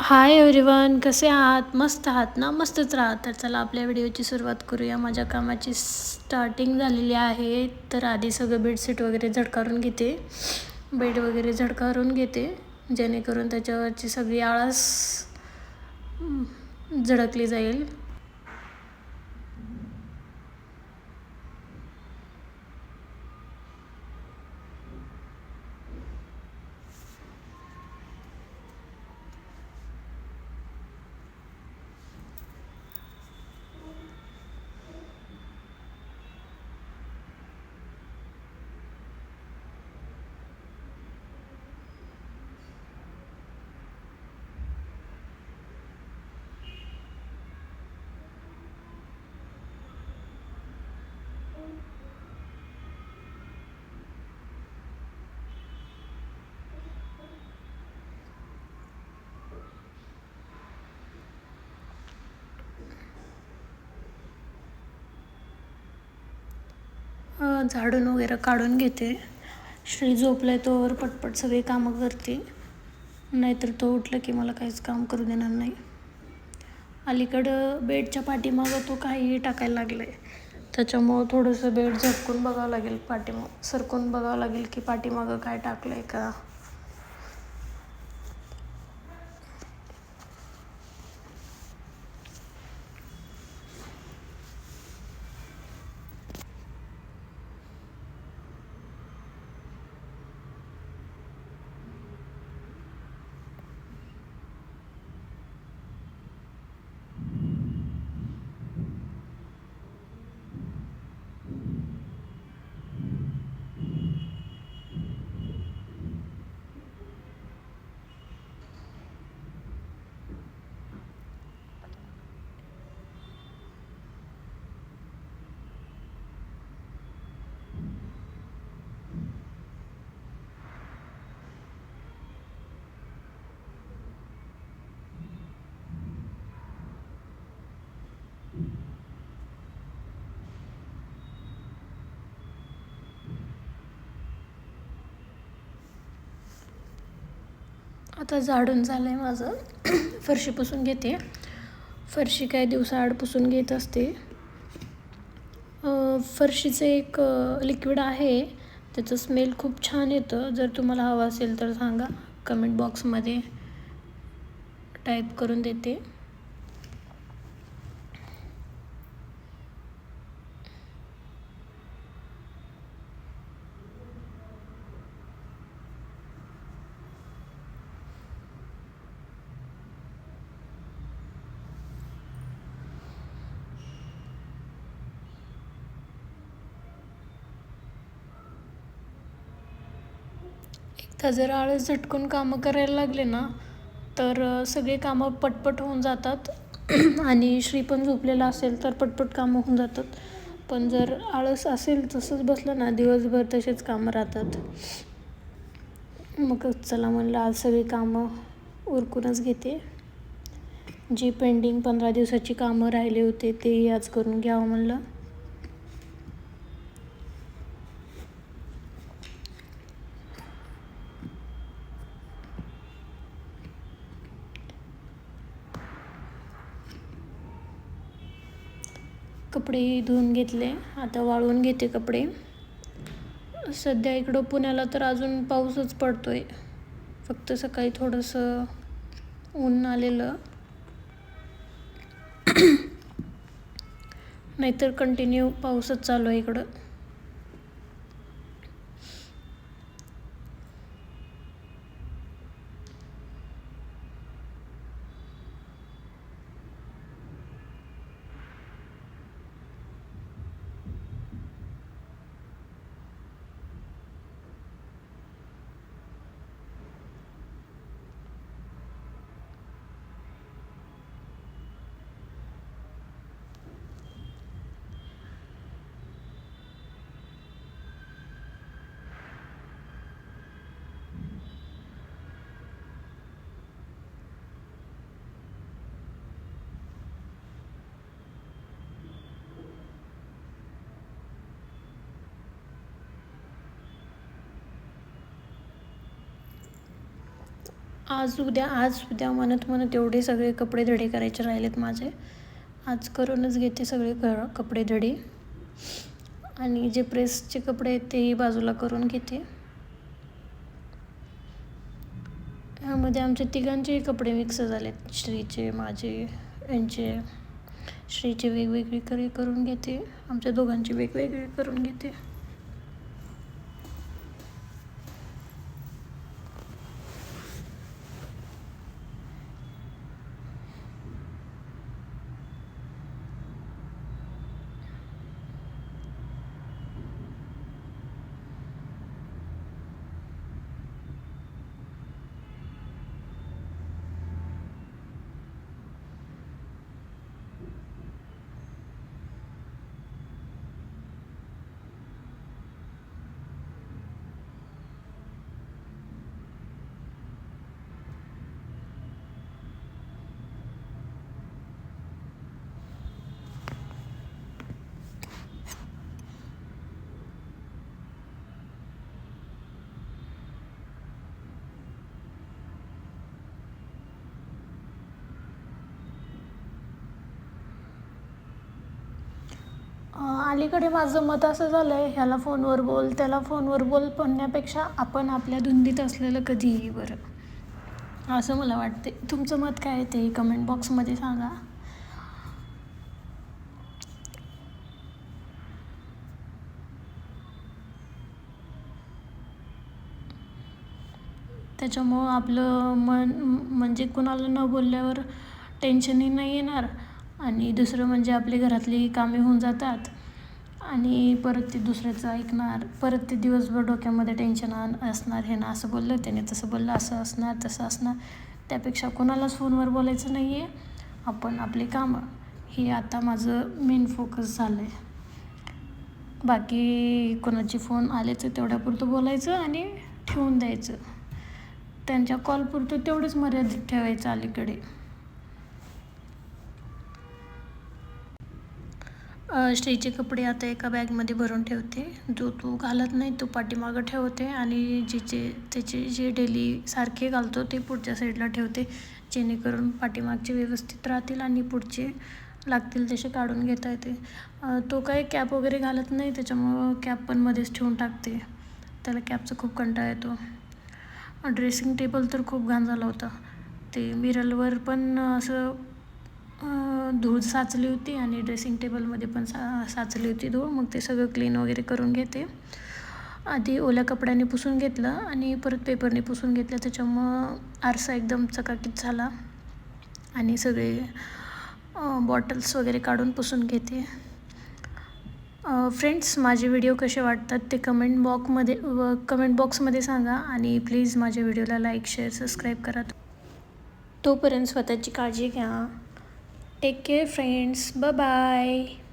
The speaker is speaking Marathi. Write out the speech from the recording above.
हाय एव्हरीवन कसे आहात? मस्त आहात ना? मस्तच राहत. तर चला आपल्या व्हिडिओची सुरुवात करूया. माझ्या कामाची स्टार्टिंग झालेली आहे. तर आधी सगळं बेडशीट वगैरे झडकारून घेते. बेड वगैरे झडकारून घेते. जेणेकरून त्याच्यावरची सगळी आळस झडकली जाईल. झाडून वगैरे काढून घेते. श्री झोपलाय तोवर पटपट सगळी कामं करते. नाहीतर तो उठलं की मला काहीच काम करू देणार नाही. अलीकडं बेडच्या पाठीमागं तो काहीही टाकायला लागलं आहे त्याच्यामुळं थोडंसं बेड झटकून बघावं लागेल पाठीमाग. सरकून बघावं लागेल की पाठीमागं काय टाकलं आहे का? आता झाडून झालं आहे माझं. फरशी पुसून घेते. फरशी काही दिवसाआड पुसून घेत असते. फरशीचं एक लिक्विड आहे. त्याचं स्मेल खूप छान येतं. जर तुम्हाला हवं असेल तर सांगा. कमेंट बॉक्समध्ये टाईप करून देते. त्या जर आळस झटकून कामं करायला लागले ना तर सगळे कामं पटपट होऊन जातात. आणि श्री पण झोपलेला असेल तर पटपट कामं होऊन जातात. पण जर आळस असेल तसंच बसलं ना दिवसभर तसेच कामं राहतात. मग चला म्हणलं आज सगळी कामं उरकूनच घेते. जी पेंडिंग पंधरा दिवसाची कामं राहिले होते तेही आज करून घ्यावं म्हणलं. कपडे धुवून घेतले. आता वाळवून घेते कपडे. सध्या इकडं पुण्याला तर अजून पाऊसच पडतो आहे फक्त सकाळी थोडंसं ऊन आलेलं. नाहीतर कंटिन्यू पाऊसच चालू आहे इकडं. आज उद्या आज उद्या म्हणत म्हणत एवढे सगळे कपडे धडे करायचे राहिलेत माझे. आज करूनच घेते सगळे क कपडे धडे. आणि जे प्रेसचे कपडे आहेत तेही बाजूला करून घेते. ह्यामध्ये आमच्या तिघांचेही कपडे मिक्स झालेत. श्रीचे माझे यांचे. श्रीचे वेगवेगळे करे करून घेते. आमच्या दोघांचे वेगवेगळे करून घेते. अलीकडे माझं मत असं झालं आहे ह्याला फोनवर बोल त्याला फोनवर बोल म्हणण्यापेक्षा आपण आपल्या धुंदीत असलेलं कधीही बरं. असं मला वाटते तुमचं मत काय आहे ते कमेंट बॉक्समध्ये सांगा. त्याच्यामुळं आपलं मन म्हणजे कुणाला न बोलल्यावर टेन्शनही नाही येणार आणि दुसरं म्हणजे आपली घरातली कामे होऊन जातात. आणि परत ते दुसऱ्याचं ऐकणार परत ते दिवसभर डोक्यामध्ये टेन्शन आण असणार हे ना असं बोललं त्याने तसं बोललं असं असणार तसं असणार. त्यापेक्षा कोणालाच फोनवर बोलायचं नाही आहे आपण आपली कामं. हे आता माझं मेन फोकस झालं आहे बाकी कोणाचे फोन आलेच तेवढ्यापुरतं बोलायचं आणि ठेवून द्यायचं. त्यांच्या कॉलपुरतं तेवढंच मर्यादित ठेवायचं अलीकडे. स्त्रीचे कपडे आता एका बॅगमध्ये भरून ठेवते. जो तो घालत नाही तो पाठीमागं ठेवते आणि जिचे त्याचे जे डेली सारखे घालतो ते पुढच्या साईडला ठेवते. जेणेकरून पाठीमागचे व्यवस्थित राहतील आणि पुढचे लागतील तसे काढून घेता येते. तो काय कॅप वगैरे घालत नाही त्याच्यामुळं कॅप पण मध्येच ठेवून टाकते. त्याला कॅपचा खूप कंटाळा येतो. ड्रेसिंग टेबल तर खूप घाण झाला होता. ते मिरलवर पण असं धूळ साचली होती आणि ड्रेसिंग टेबलमध्ये पण सा साचली होती धूळ. मग ते सगळं क्लीन वगैरे करून घेते. आधी ओल्या कपड्याने पुसून घेतलं आणि परत पेपरने पुसून घेतलं. त्याच्यामुळं आरसा एकदम चकाकीत झाला. आणि सगळे बॉटल्स वगैरे काढून पुसून घेते. फ्रेंड्स माझे व्हिडिओ कसे वाटतात ते कमेंट बॉक्समध्ये व कमेंट बॉक्समध्ये सांगा आणि प्लीज माझ्या व्हिडिओला लाईक शेअर सबस्क्राईब करा. तोपर्यंत स्वतःची काळजी घ्या. Take care, friends. Bye bye.